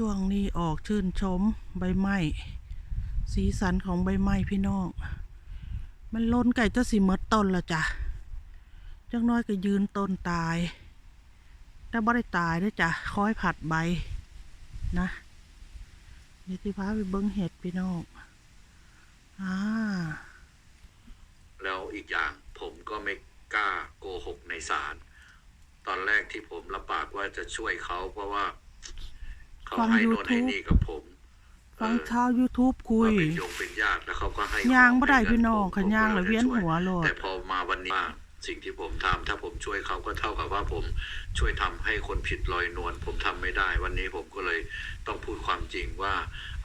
ช่วงนี้ออกชื่นชมใบไม้สีสันของใบไม้พี่น้อง มันล้นไก่จะสิหมดต้นละจ้ะจังน้อยก็ยืนต้นตาย แต่บ่ได้ตายด้วยจ้ะคอยผัดใบนะเดี๋ยวสิพาไปเบิ้งเห็ดพี่น้องอ่าแล้วอีกอย่างผมก็ไม่กล้าโกหกในศาลตอนแรกที่ผมรับปากว่าจะช่วยเขาเพราะว่า ฟัง ให้โน่น YouTube ให้นี่กับผมฟังเออชาว YouTube คุย ว่าเป็นโยงเป็นญาติแล้วเขาก็ให้ย่างขอบ่ได้ให้เงิพี่น้องผมขันย่างผมแล้วก็เวียนจะช่หัวโลด แต่พอมาวันนี้ว่าสิ่งที่ผมทำถ้าผมช่วยเขาก็เท่ากับว่าผมช่วยทำให้คนผิดลอยนวลผมทำไม่ได้ วันนี้ผมก็เลยต้องพูดความจริงว่า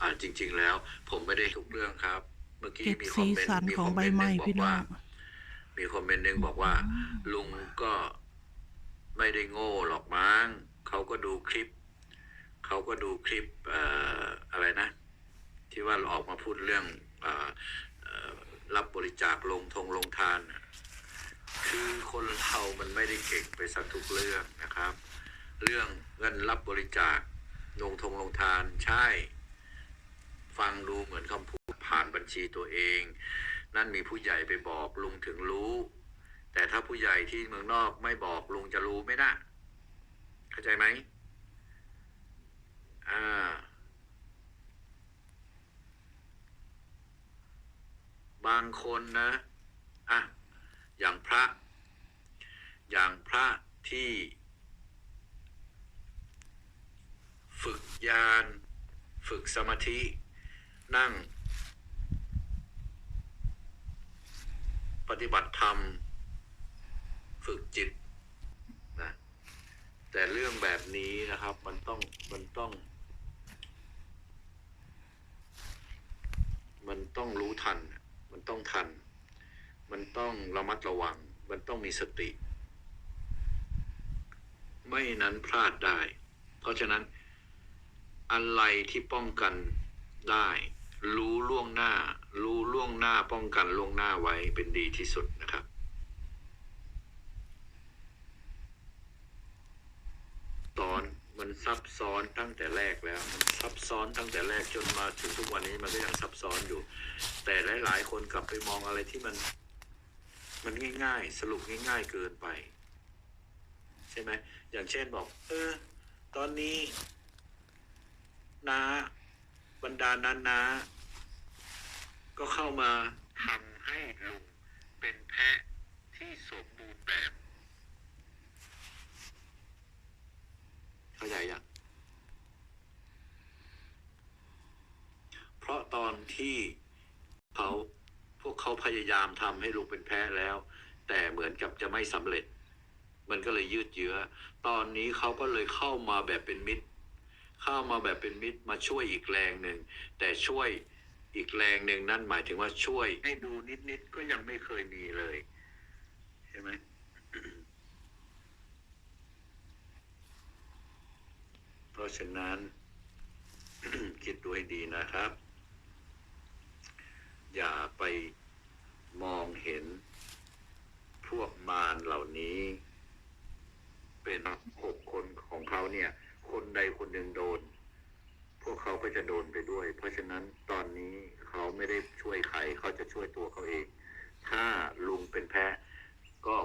อ่าจริง ๆ แล้ว ผมไม่ได้ทุกเรื่องครับ เมื่อกี้เก็บมีคอสีมเมนสันต์มีขคองอมใบเมนต์หไม้นึ่งบอพี่กน้อว่า ง มีคอมเมนต์หนึ่งบอกว่า ลุงก็ไม่ได้โง่หรอกมั้งเขาก็ดูคลิป เขาก็ดูคลิปอะไรนะ ที่ว่าเราออกมาพูดเรื่องอรับบริจาคลงทงลงทาน คือคนเรามันไม่ได้เก่งไปสักทุกเรื่องนะครับ เรื่องเงินรับบริจาคลงทงลงทานใช่ ฟังดูเหมือนคำพูดผ่านบัญชีตัวเอง นั่นมีผู้ใหญ่ไปบอกลุงถึงรู้ แต่ถ้าผู้ใหญ่ที่เมืองนอกไม่บอกลุงจะรู้ไหมนะเข้าใจไหมอ่า บางคนนะอะอย่างพระ อย่างพระที่ ฝึกญาณฝึกสมาธิ นั่ง ปฏิบัติธรรม ฝึกจิตนะแต่เรื่องแบบนี้นะครับ มันต้องมันต้องมันต้องรู้ทัน มันต้องทัน มันต้องระมัดระวัง มันต้องมีสติ ไม่นั้นพลาดได้ เพราะฉะนั้น อะไรที่ป้องกันได้ รู้ล่วงหน้า รู้ล่วงหน้าป้องกันล่วงหน้าไว้เป็นดีที่สุดนะครับตอนมันซับซ้อนตั้งแต่แรกแล้ว มันซับ ซ้อนตั้งแต่แรกจนมาถึงทุกวันนี้มันก็ยังซับซ้อนอยู่ แต่หลาย ๆ คนกลับไปมองอะไรที่มัน มันง่าย ๆ สรุปง่าย ๆ เกินไป ใช่ไหมอย่างเช่นบอก เออ ตอนนี้นาบรรดานานาก็เข้ามาทำให้ลุงเป็นแพะที่สมบูรณ์แบบ เข้าใจยังเพราะตอนที่เขาพวก เขาพยายามทำให้ลุงเป็นแพ้แล้ว แต่เหมือนกับจะไม่สำเร็จ มันก็เลยยืดเยื้อ ตอนนี้เขาก็เลยเข้ามาแบบเป็นมิตร เข้ามาแบบเป็นมิตรมาช่วยอีกแรงหนึ่ง แต่ช่วยอีกแรงหนึ่งนั่นหมายถึงว่าช่วย ให้ดูนิดๆก็ยังไม่เคยมีเลยใช่ไหมเพราะฉะนั้น คิดดูให้ดีนะครับ อย่าไป มองเห็น พวกมารเหล่านี้ เป็นหกคนของเขาเนี่ย คนใดคนหนึ่งโดน พวกเขาก็จะโดนไปด้วย เพราะฉะนั้นตอนนี้เขาไม่ได้ช่วยใครเขาจะช่วยตัวเขาเอง ถ้าลุงเป็นแพะก็